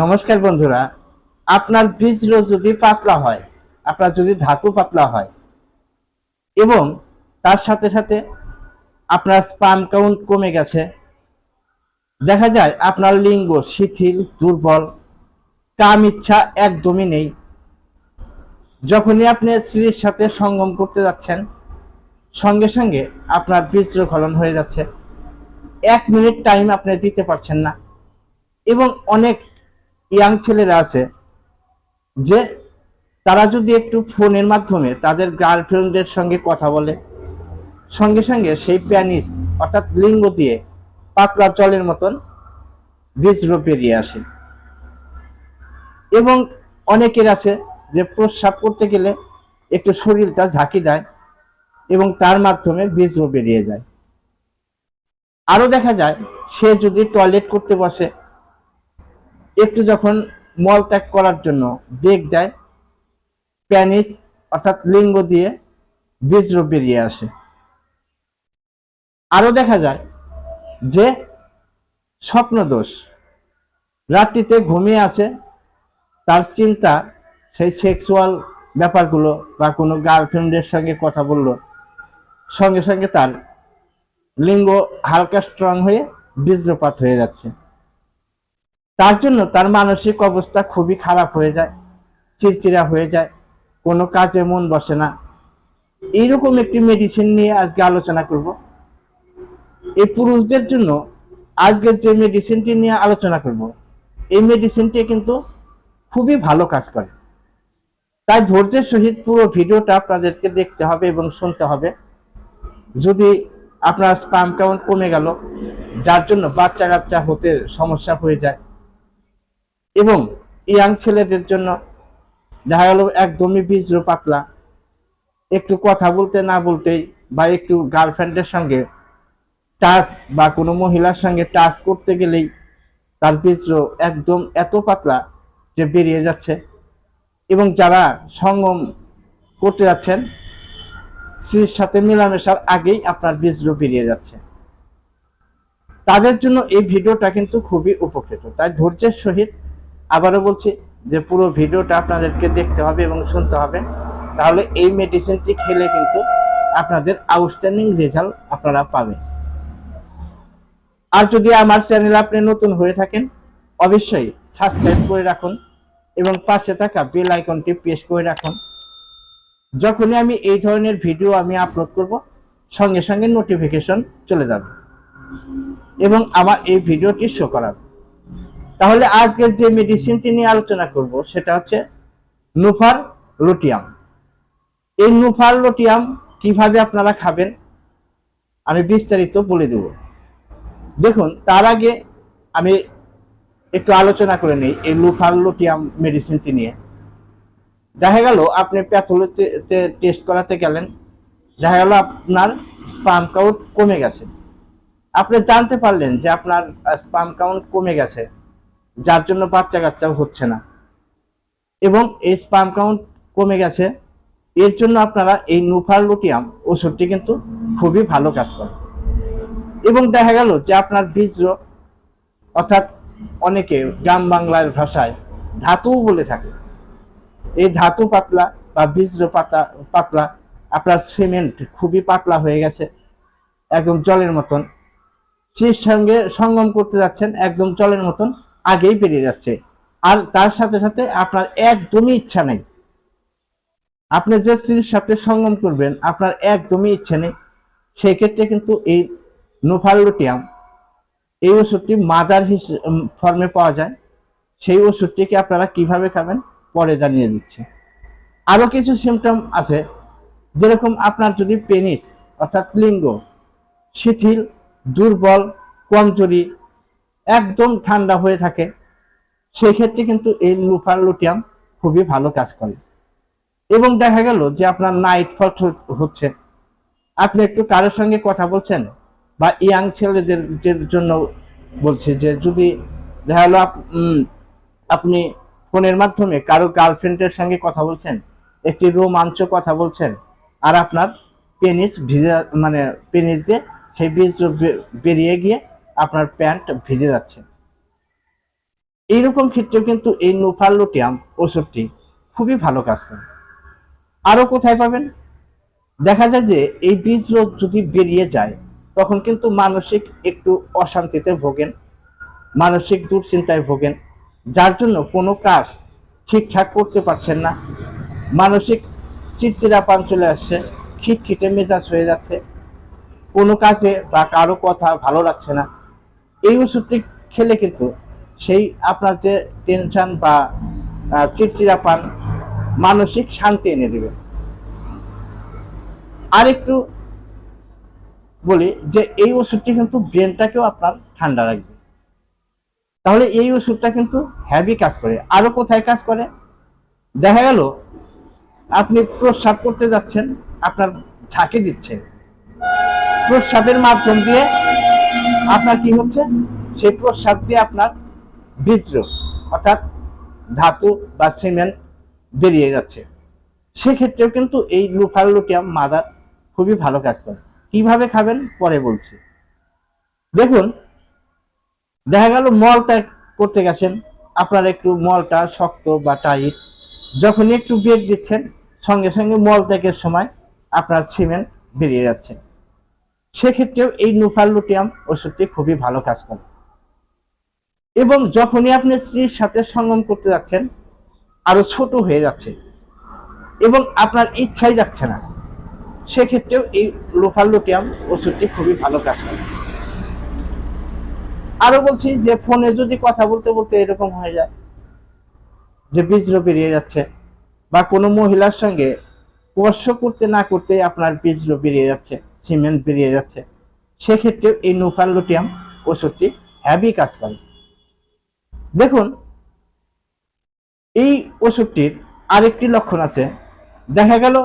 নমস্কার বন্ধুরা, আপনার বীজ যদি পাতলা হয়, আপনার যদি ধাতু পাতলা হয়, এবং তার সাথে সাথে আপনার স্পাম কাউন্ট কমে গেছে, দেখা যায় আপনার লিঙ্গ শিথিল, দুর্বল, কাম ইচ্ছা একদমই নেই। যখনই আপনি স্ত্রীর সাথে সঙ্গম করতে যাচ্ছেন, সঙ্গে সঙ্গে আপনার বীজ্রখলন হয়ে যাচ্ছে। এক মিনিট টাইম আপনি দিতে পারছেন না, এবং অনেক ইয়াং ছেলেরা আছে, যে তারা যদি একটু ফোনের মাধ্যমে তাদের গার্লফ্রেন্ডের সঙ্গে কথা বলে, সঙ্গে সঙ্গে সেই প্যানিস অর্থাৎ লিঙ্গ দিয়ে পাতলা জলের মতন বীজ বেরিয়ে আসে। এবং অনেকের আছে যে প্রস্রাব করতে গেলে একটু শরীরটা ঝাঁকি দেয় এবং তার মাধ্যমে বীজ বেরিয়ে যায়। আরও দেখা যায়, সে যদি টয়লেট করতে বসে একটু যখন মল ত্যাগ করার জন্য বেগ দেয়, প্যানিস অর্থাৎ লিঙ্গ দিয়ে বীজরূপ বেরিয়ে আসে। আরও দেখা যায় যে স্বপ্ন দোষ রাত্রিতে ঘুমিয়ে আছে, তার চিন্তা, সেই সেক্সুয়াল ব্যাপারগুলো বা কোনো গার্লফ্রেন্ডের সঙ্গে কথা বলল, সঙ্গে সঙ্গে তার লিঙ্গ হালকা স্ট্রং হয়ে বীজ্রপাত হয়ে যাচ্ছে। তার জন্য তার মানসিক অবস্থা খুবই খারাপ হয়ে যায়, চিড়চিড়া হয়ে যায়, কোনো কাজে মন বসে না। এইরকম একটি মেডিসিন নিয়ে আজকে আলোচনা করব। এই পুরুষদের জন্য আজকের যে মেডিসিনটি নিয়ে আলোচনা করব, এই মেডিসিনটি কিন্তু খুবই ভালো কাজ করে। তাই ধৈর্যের সহিত পুরো ভিডিওটা আপনাদেরকে দেখতে হবে এবং শুনতে হবে। যদি আপনার স্পাম কাউন্ট কমে গেল, যার জন্য বাচ্চা কাচ্চা হতে সমস্যা হয়ে যায় এবং ইয়াং ছেলেদের জন্য দেখা গেল একদমই বীজ পাতলা। একটু কথা বলতে না বলতেই বা একটু গার্লফ্রেন্ডের সঙ্গে টাচ বা কোনো মহিলার সঙ্গে টাচ করতে গেলেই তার বীজ একদম এত পাতলা যে বেরিয়ে যাচ্ছে। এবং যারা সঙ্গম করতে যাচ্ছেন, স্ত্রীর সাথে মেলামেশার আগেই আপনার বীজ বেরিয়ে যাচ্ছে। তাদের জন্য এই ভিডিওটা কিন্তু খুবই উপকৃত। তাই ধৈর্যের সহিত আবারও বলছি যে পুরো ভিডিওটা আপনাদেরকে দেখতে হবে এবং শুনতে হবে। তাহলে এই মেডিসিনটি খেলে কিন্তু আপনাদের আউটস্ট্যান্ডিং রেজাল্ট আপনারা পাবেন। আর যদি আমার চ্যানেল আপনি নতুন হয়ে থাকেন, অবশ্যই সাবস্ক্রাইব করে রাখুন এবং পাশে থাকা বেল আইকনটি প্রেস করে রাখুন। যখনই আমি এই ধরনের ভিডিও আমি আপলোড করব, সঙ্গে সঙ্গে নোটিফিকেশন চলে যাবে এবং আমার এই ভিডিওটি শো করাবে। তাহলে আজকের যে মেডিসিনটি নিয়ে আলোচনা করব, সেটা হচ্ছে নুফার লুটিয়াম এই নুফার লোটিয়াম কীভাবে আপনারা খাবেন? আমি বিস্তারিত বলে দেব। দেখুন, তার আগে আমি একটু আলোচনা করে নিই এই লুফার লোটিয়াম মেডিসিনটি নিয়ে। দেখা গেল, আপনি প্যাথোলজিতে টেস্ট করাতে গেলেন। দেখা গেল, আপনার স্পাম কাউন্ট কমে গেছে। আপনি জানতে পারলেন যে আপনার স্পাম কাউন্ট কমে গেছে। যার জন্য বাচ্চা কাচ্চাও হচ্ছে না। এবং এই স্পাম কাউন্ট কমে গেছে। এর জন্য আপনারা এই নুফারলুটিয়াম ওষুধটি কিন্তু খুবই ভালো কাজ করে। এবং দেখা গেল যে আপনার বীজ অর্থাৎ অনেকে গ্রাম বাংলার ভাষায় ধাতু বলে থাকে। এই ধাতু পাতলা বা বীজ পাতা, পাতলা আপনার সিমেন্ট খুবই পাতলা হয়ে গেছে, একদম জলের মতন। স্ত্রীর সঙ্গে সঙ্গম করতে যাচ্ছেন একদম জলের মতন আগেই বেরিয়ে যাচ্ছে। আর তার সাথে সাথে আপনার একদমই ইচ্ছা নেই। আপনি যে স্ত্রীর সাথে সঙ্গম করবেন, আপনার একদমই ইচ্ছে নেই। সেই ক্ষেত্রে কিন্তু এই নোফালুটিয়াম এই ওষুধটি মাদার ফর্মে পাওয়া যায়। সেই ওষুধটিকে আপনারা কীভাবে খাবেন, পরে জানিয়ে দিচ্ছে। আরও কিছু সিমটম আছে, যেরকম আপনার যদি পেনিস অর্থাৎ লিঙ্গ, শিথিল, দুর্বল, কমজোরি একদম ঠান্ডা হয়ে থাকে। সেই ক্ষেত্রে কিন্তু এই লুফার লুটিয়াম খুবই ভালো কাজ করে। এবং দেখা গেল যে আপনার নাইট ফল্ট হচ্ছে। আপনি একটু কারোর সঙ্গে কথা বলছেন বা ইয়াং ছেলেদের জন্য বলছে যে যদি দেখা গেলো আপনি ফোনের মাধ্যমে কারও গার্লফ্রেন্ডের সঙ্গে কথা বলছেন, একটি রোমাঞ্চ কথা বলছেন, আর আপনার পেনিস ভিজা মানে পেনিস দিয়ে সেই বীজ বেরিয়ে গিয়ে আপনার প্যান্ট ভিজে যাচ্ছে। এইরকম ক্ষেত্রেও কিন্তু এই নুফারলুটিয়াম ওষুধটি খুবই ভালো কাজ করে। আরও কোথায় পাবেন? দেখা যায় যে এই বীজ রোগ যদি বেরিয়ে যায়, তখন কিন্তু মানসিক একটু অশান্তিতে ভোগেন, মানসিক দুশ্চিন্তায় ভোগেন, যার জন্য কোনো কাজ ঠিকঠাক করতে পারছেন না। মানসিক চিড়চিড়া পান চলে আসছে, খিটখিটে মেজাজ হয়ে যাচ্ছে, কোনো কাজে বা কারও কথা ভালো লাগছে না। এই ওষুধটি খেলে কিন্তু সেই আপনার যে টেনশন বা চিড়চিড়া পান মানসিক শান্তি এনে দেবে। আর একটু বলি যে এই ওষুধটি কিন্তু ব্রেনটাকেও আপনার ঠান্ডা রাখবে। তাহলে এই ওষুধটা কিন্তু হ্যাভি কাজ করে। আরও কোথায় কাজ করে? দেখা গেল, আপনি প্রস্রাব করতে যাচ্ছেন, আপনার ঝাঁকে দিচ্ছে। প্রস্রাবের মাধ্যম দিয়ে আপনার কি হচ্ছে? সেই প্রস্রাব দিয়ে আপনার বীজ্র অর্থাৎ ধাতু বা সিমেন্ট বেরিয়ে যাচ্ছে। সেক্ষেত্রেও কিন্তু এই লুফারলুটিয়াম মাদার খুবই ভালো কাজ করে। কীভাবে খাবেন? পরে বলছি। দেখুন, দেখা গেল মল ত্যাগ করতে গেছেন। আপনার একটু মলটা শক্ত বা টাইট, যখনই একটু বেগ দিচ্ছেন, সঙ্গে সঙ্গে মল ত্যাগের সময় আপনার সিমেন্ট বেরিয়ে যাচ্ছে। সেক্ষেত্রেও এই নুফারলুটিয়াম ওষুধটি খুবই ভালো কাজ করে। এবং যখনই আপনি স্ত্রীর সাথে সঙ্গম করতে যাচ্ছেন, আরও ছোট হয়ে যাচ্ছে এবং আপনার ইচ্ছাই যাচ্ছে না, সেক্ষেত্রেও এই লোফারলুটিয়াম ওষুধটি খুবই ভালো কাজ করে। আরও বলছি যে ফোনে যদি কথা বলতে বলতে এরকম হয়ে যায় যে বীজ্র বেরিয়ে যাচ্ছে বা কোনো মহিলার সঙ্গে স্পর্শ করতে না করতে আপনার বীজ্র বেরিয়ে যাচ্ছে, সিমেন্ট বেরিয়ে যাচ্ছে। সেক্ষেত্রে এই নুফারলুটিয়াম ওষুধটি হ্যাভি কাজ করে। দেখুন, এই ওষুধটির আরেকটি লক্ষণ আছে। দেখা গেল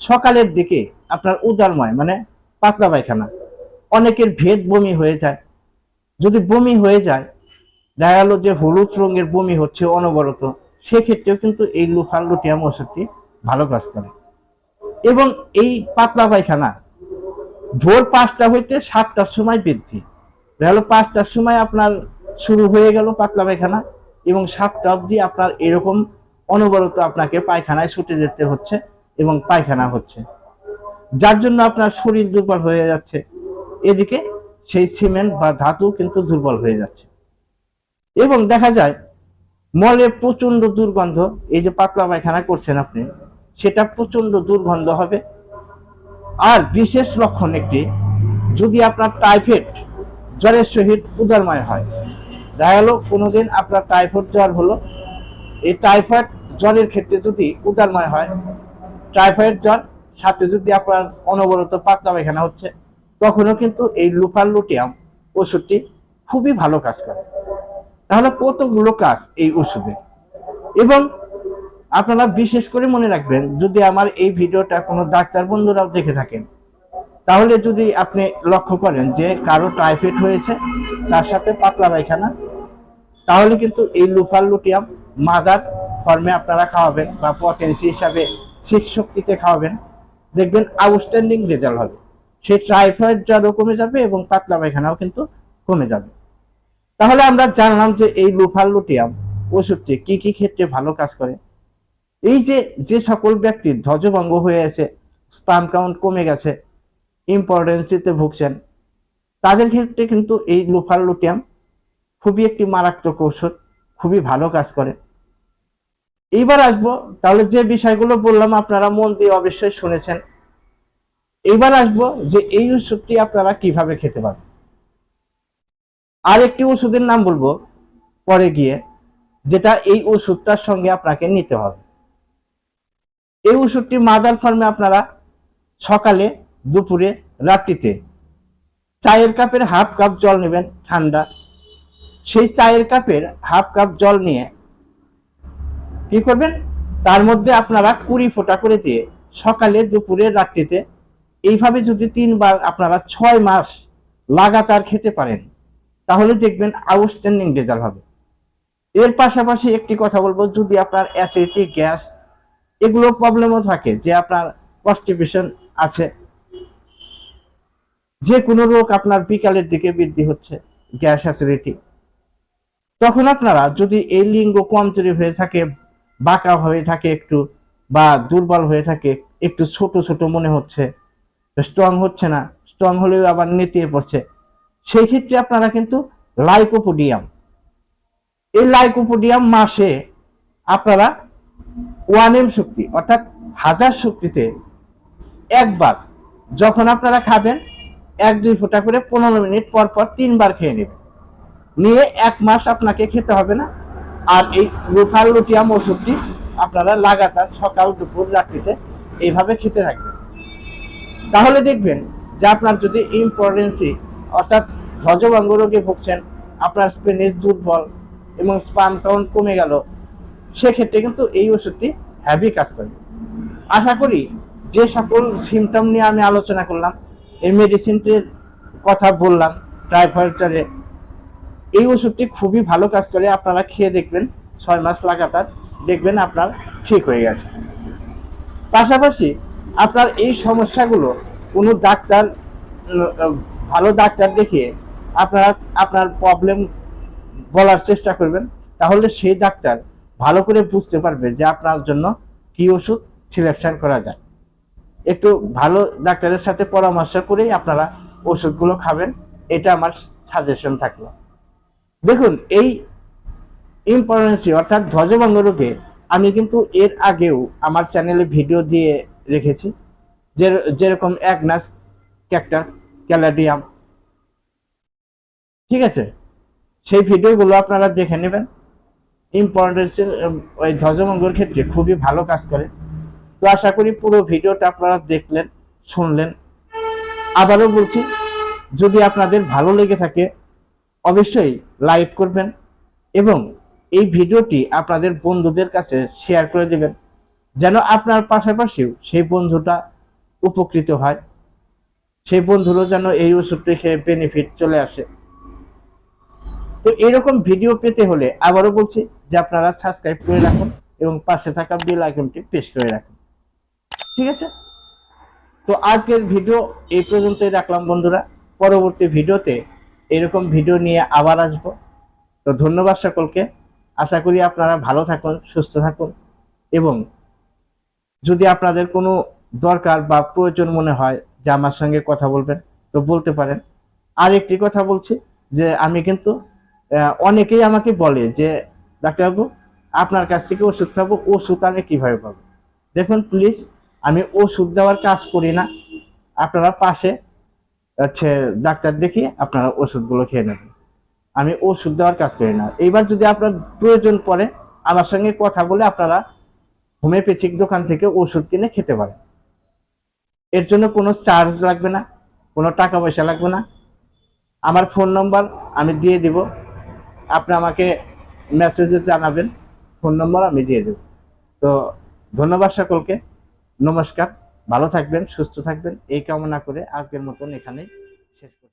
সকালের দিকে আপনার উদারময় মানে পাতলা পায়খানা। অনেকের ভেদ বমি হয়ে যায়। যদি বমি হয়ে যায়, দেখা গেল যে হলুদ রঙের বমি হচ্ছে অনবরত, সেক্ষেত্রেও কিন্তু এই লুফারলুটিয়াম ওষুধটি ভালো কাজ করে। এবং এই পাতলা পায়খানা, ভোর পাঁচটা হইতে সাতটার সময় বৃদ্ধি। দেখা পাঁচটার সময় আপনার শুরু হয়ে গেল পাতলা পায়খানা এবং সাতটা অবধি আপনার এরকম অনবরত আপনাকে পায়খানায় ছুটে যেতে হচ্ছে এবং পায়খানা হচ্ছে। যার জন্য আপনার শরীর দুর্বল হয়ে যাচ্ছে। এদিকে সেই সিমেন্ট বা ধাতু কিন্তু দুর্বল হয়ে যাচ্ছে। এবং দেখা যায়, মলে প্রচণ্ড দুর্গন্ধ, এই যে পাতলা পায়খানা করছেন আপনি সেটা প্রচণ্ড দুর্গন্ধ হবে। আর বিশেষ লক্ষণ একটি, যদি আপনার টাইফয়েড জ্বরের সহিত উদারময় হয়। দেখা গেল, কোনোদিন আপনার টাইফয়েড জ্বর হলো, এই টাইফয়েড জ্বরের ক্ষেত্রে যদি উদারময় হয়, টাইফয়েড জ্বর, সাথে যদি আপনার অনবরত পাতলা পায়খানা হচ্ছে, তখনও কিন্তু এই লুফারলুটিয়াম ওষুধটি খুবই ভালো কাজ করে। তাহলে কতগুলো কাজ এই ওষুধে? এবং আপনারা বিশেষ করে মনে রাখবেন, যদি আমার এই ভিডিওটা কোনো ডাক্তার বন্ধুরাও দেখে থাকেন, তাহলে যদি আপনি লক্ষ্য করেন যে কারও টাইফয়েড হয়েছে, তার সাথে পাতলা পায়খানা, তাহলে কিন্তু এই লুফারলুটিয়াম মাদার ফর্মে আপনারা খাওয়াবেন বা পটেন্সি হিসাবে সিক্স শক্তিতে খাওয়াবেন। দেখবেন আউটস্ট্যান্ডিং রেজাল্ট হবে। সেই টাইফয়েড জ্বরও কমে যাবে এবং পাতলা পায়খানাও কিন্তু কমে যাবে। তাহলে আমরা জানলাম যে এই লুফারলুটিয়াম ওষুধটি কি কি ক্ষেত্রে ভালো কাজ করে। এই যে যে সকল ব্যক্তির ধ্বজভঙ্গ হয়ে আছে স্পাম কাউন্ট কমে গেছে ইম্পর্টেন্সিতে ভুগছেন, তাদের ক্ষেত্রে কিন্তু এই লুফারলুটিয়াম খুবই একটি মারাত্মক ঔষধ, খুবই ভালো কাজ করে। এইবার আসব, তাহলে যে বিষয়গুলো বললাম আপনারা মন দিয়ে অবশ্যই শুনেছেন। এইবার আসব যে এই ওষুধটি আপনারা কীভাবে খেতে পারেন আর একটি ওষুধের নাম বলব, পরে গিয়ে, যেটা এই ওষুধটার সঙ্গে আপনাকে নিতে হবে। এই ওষুধটি মাদার ফার্মে আপনারা সকালে, দুপুরে, রাত্রিতে চায়ের কাপের হাফ কাপ জল নেবেন ঠান্ডা। সেই চায়ের কাপের হাফ কাপ জল নিয়ে কি করবেন? তার মধ্যে আপনারা কুড়ি ফোঁটা করে দিয়ে সকালে, দুপুরে, রাত্রিতে এইভাবে যদি তিনবার আপনারা ছয় মাস লাগাতার খেতে পারেন, তাহলে দেখবেন আউটস্ট্যান্ডিং রেজাল্ট হবে। এর পাশাপাশি একটি কথা বলব, যদি আপনার অ্যাসিডিটি, গ্যাস এগুলো প্রবলেমও থাকে যে আপনার কনস্টিপেশন আছে। যে কোনো রোগ আপনার বিকালের দিকে বৃদ্ধি হচ্ছে, গ্যাস অ্যাসিডিটি তখন আপনারা যদি এই লিঙ্গ কমজোরি হয়ে থাকে, বাঁকা হয়ে থাকে একটু বা দুর্বল হয়ে থাকে, একটু ছোট ছোট মনে হচ্ছে স্ট্রং হচ্ছে না স্ট্রং হলেও আবার নেতিয়ে পড়ছে সেই ক্ষেত্রে আপনারা কিন্তু লাইকোপোডিয়াম এই লাইকোপোডিয়াম মাসে আপনারা ওয়ান এম শক্তি, অর্থাৎ হাজার শক্তিতে একবার যখন আপনারা খাবেন, এক দুই ফোঁটা করে পনেরো মিনিট পর পর তিনবার খেয়ে নেবেন। নিয়ে এক মাস আপনাকে খেতে হবে না। আর এই লুফাল লুটিয়াম ওষুধটি আপনারা লাগাতার সকাল, দুপুর, রাত্রিতে এইভাবে খেতে থাকবেন। তাহলে দেখবেন যে আপনার যদি ইম্পর্টেন্সি অর্থাৎ ধ্বজভঙ্গ রোগে ভুগছেন, আপনার স্পেনিস দুর্বল এবং স্পাম কাউন্ট কমে গেল সেক্ষেত্রে কিন্তু এই ওষুধটি হ্যাভি কাজ করে। আশা করি যে সকল সিমটম নিয়ে আমি আলোচনা করলাম, এই মেডিসিনটির কথা বললাম ট্রাইফয়েডারে এই ওষুধটি খুবই ভালো কাজ করে, আপনারা খেয়ে দেখবেন, ছয় মাস লাগাতার দেখবেন আপনার ঠিক হয়ে গেছে। পাশাপাশি আপনার এই সমস্যাগুলো কোনো ডাক্তার ভালো ডাক্তার দেখিয়ে আপনারা, আপনার প্রবলেম বলার চেষ্টা করবেন, তাহলে সেই ডাক্তার ভালো করে বুঝতে পারবে যে আপনার জন্য কি ওষুধ সিলেকশন করা যায়। একটু ভালো ডাক্তারের সাথে পরামর্শ করেই আপনারা ওষুধগুলো খাবেন, এটা আমার সাজেশন থাকল। দেখুন, এই ইম্পর্টেন্সি অর্থাৎ ধ্বজভঙ্গ রোগে আমি কিন্তু এর আগেও আমার চ্যানেলে ভিডিও দিয়ে রেখেছি। যে, যেরকম একনাস ক্যাকটাস ক্যালাডিয়াম ঠিক আছে? সেই ভিডিওগুলো আপনারা দেখে নেবেন। ইম্পর্টেন্সি ওই ধ্বজভঙ্গর ক্ষেত্রে খুবই ভালো কাজ করে। তো আশা করি পুরো ভিডিওটা আপনারা দেখলেন, শুনলেন। আবারও বলছি, যদি আপনাদের ভালো লেগে থাকে, অবশ্যই লাইক করবেন এবং এই ভিডিওটি আপনাদের বন্ধুদের কাছে শেয়ার করে দেবেন, যেন আপনার পাশাপাশিও সেই বন্ধুটা উপকৃত হয়। সেই বন্ধুরও যেন এই ওষুধটি সে বেনিফিট চলে আসে। তো এরকম ভিডিও পেতে হলে আবারও বলছি যে আপনারা সাবস্ক্রাইব করে রাখুন এবং পাশে থাকা বেল আইকনটি প্রেস করে রাখুন। ঠিক আছে? তো আজকের ভিডিও এই পর্যন্তই রাখলাম বন্ধুরা। পরবর্তী ভিডিওতে এরকম ভিডিও নিয়ে আবার আসব। তো ধন্যবাদ সকলকে। আশা করি আপনারা ভালো থাকুন, সুস্থ থাকুন এবং যদি আপনাদের কোনো দরকার বা প্রয়োজন মনে হয় যে আমার সঙ্গে কথা বলবেন, তো বলতে পারেন। আর একটি কথা বলছি যে আমি কিন্তু অনেকেই আমাকে বলে যে ডাক্তারবাবু আপনার কাছ থেকে ওষুধ খাব, ওষুধ আমি কীভাবে পাবো? দেখুন প্লিজ আমি ওষুধ দেওয়ার কাজ করি না। আপনারা পাশে, হচ্ছে, ডাক্তার দেখিয়ে আপনারা ওষুধগুলো খেয়ে নেবেন। আমি ওষুধ দেওয়ার কাজ করি না। এইবার যদি আপনার প্রয়োজন পড়ে, আমার সঙ্গে কথা বলে আপনারা হোমিওপ্যাথিক দোকান থেকে ওষুধ কিনে খেতে পারেন। এর জন্য কোনো চার্জ লাগবে না, কোনো টাকা পয়সা লাগবে না। আমার ফোন নম্বর আমি দিয়ে দিব। আপনি আমাকে মেসেজে জানাবেন ফোন নম্বর আমি দিয়ে দেব। তো ধন্যবাদ সকলকে, নমস্কার, ভালো থাকবেন, সুস্থ থাকবেন, এই কামনা করে আজকের মতন এখানেই শেষ করছি।